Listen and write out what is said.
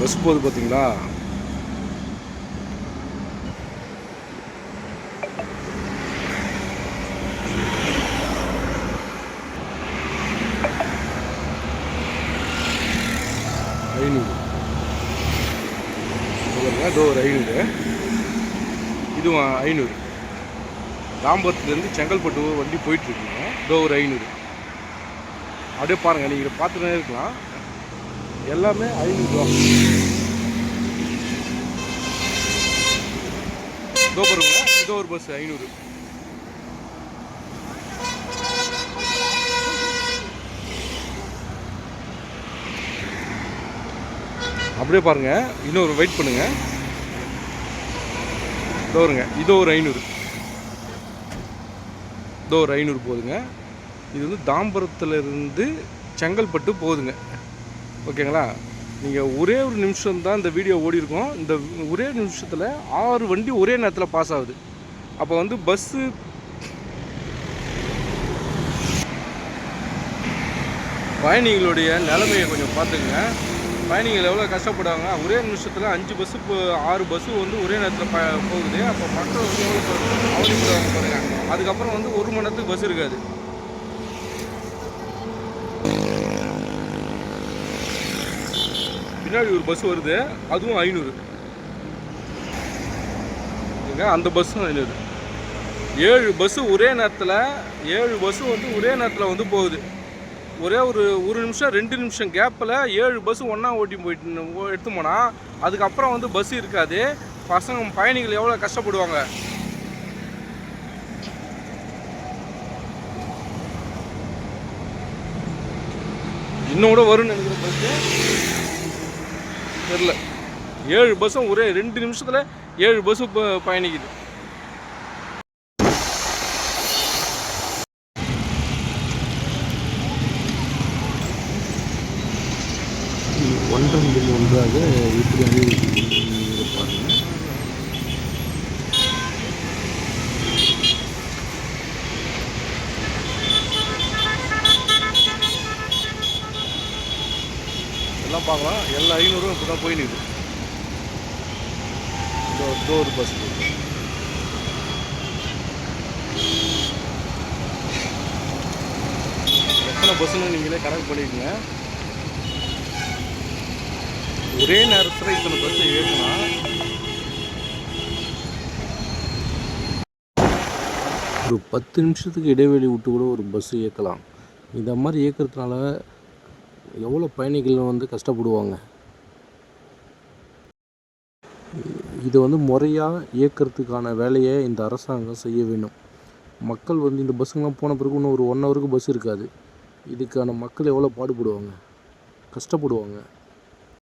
Bus போகுது பார்த்தீங்களா ஐநூறு சொல்லுங்க ஐநூறு. இதுவும் ஐநூறு. ராம்பரத்துலேருந்து செங்கல்பட்டு வண்டி போயிட்டுருக்குங்க. டோர் ஐநூறு. அப்படியே பாருங்கள் நீங்கள் பார்த்துட்டே இருக்கலாம். எல்லாமே ஐநூறுரூவா இதோ பாருங்க இதோ ஒரு பஸ் ஐநூறு. அப்படியே பாருங்க இன்னொரு வெயிட் பண்ணுங்க. இதோ வருங்க இதோ ஒரு ஐநூறு. இதோ ஒரு ஐநூறு போகுதுங்க இது வந்து தாம்பரத்துல இருந்து செங்கல்பட்டு போகுதுங்க. ஓகேங்களா? நீங்கள் ஒரே ஒரு நிமிஷம் தான் இந்த வீடியோ ஓடி இருக்கும் இந்த ஒரே நிமிஷத்தில் ஆறு வண்டி ஒரே நேரத்தில் பாஸ் ஆகுது. அப்போ வந்து பஸ்ஸு பயணிகளுடைய நிலைமையை கொஞ்சம் பார்த்துக்குங்க. பயணிகள் எவ்வளோ கஷ்டப்படுவாங்க ஒரே நிமிஷத்தில் அஞ்சு பஸ்ஸு இப்போ ஆறு பஸ்ஸு வந்து ஒரே நேரத்தில் ப போகுது. அப்போ மக்கள் வந்து எவ்வளோ அவதிப்படுவாங்க அதுக்கப்புறம் வந்து ஒரு மணி நேரத்துக்கு பஸ் இருக்காது. பின்னாடி ஒரு பஸ் வருது. அதுவும் ஐநூறு. அந்த பஸ்ஸும் ஐநூறு. ஏழு பஸ்ஸு ஒரே நேரத்தில் ஏழு பஸ்ஸு வந்து ஒரே நேரத்தில் வந்து போகுது. ஒரே ஒரு ஒரு நிமிஷம் ரெண்டு நிமிஷம் கேப்பில் ஏழு பஸ்ஸு ஒன்றா ஓட்டி போயிட்டு எடுத்து போனால் அதுக்கப்புறம் வந்து பஸ் இருக்காது. பசங்க பயணிகள் எவ்வளோ கஷ்டப்படுவாங்க? இன்னும் கூட வரும்னு நினைக்கிறேன் பஸ்ஸு தெரில ஏழு பஸ்ஸும் ஒரே ரெண்டு நிமிஷத்தில் ஏழு பஸ்ஸு இப்போ ஒன்றரை ஒன்றன் ஒன்றாக எப்படி எல்லாம் பார்க்கலாம். எல்லா ஐநூறும் இப்போ தான் போய் நிற்குது இதோ டோர் பஸ் எத்தனை பஸ்ஸுன்னு நீங்களே கணக்கு பண்ணிக்கோங்க. ஒரே நேரத்தில் இத்தனை பஸ்ஸை ஏறினா ஒரு பத்து நிமிஷத்துக்கு இடைவெளி விட்டு கூட ஒரு பஸ்ஸு இயக்கலாம் இந்த மாதிரி இயக்கிறதுனால எவ்வளோ பயணிகள் வந்து கஷ்டப்படுவாங்க? இது வந்து முறையாக இயக்கிறதுக்கான வேலையை இந்த அரசாங்கம் செய்ய வேண்டும். மக்கள் வந்து இந்த பஸ்ஸுங்கெலாம் போன பிறகு இன்னும் ஒரு ஒன் ஹவருக்கு பஸ் இருக்காது. இதுக்கான மக்கள் எவ்வளோ பாடுபடுவாங்க? கஷ்டப்படுவாங்க.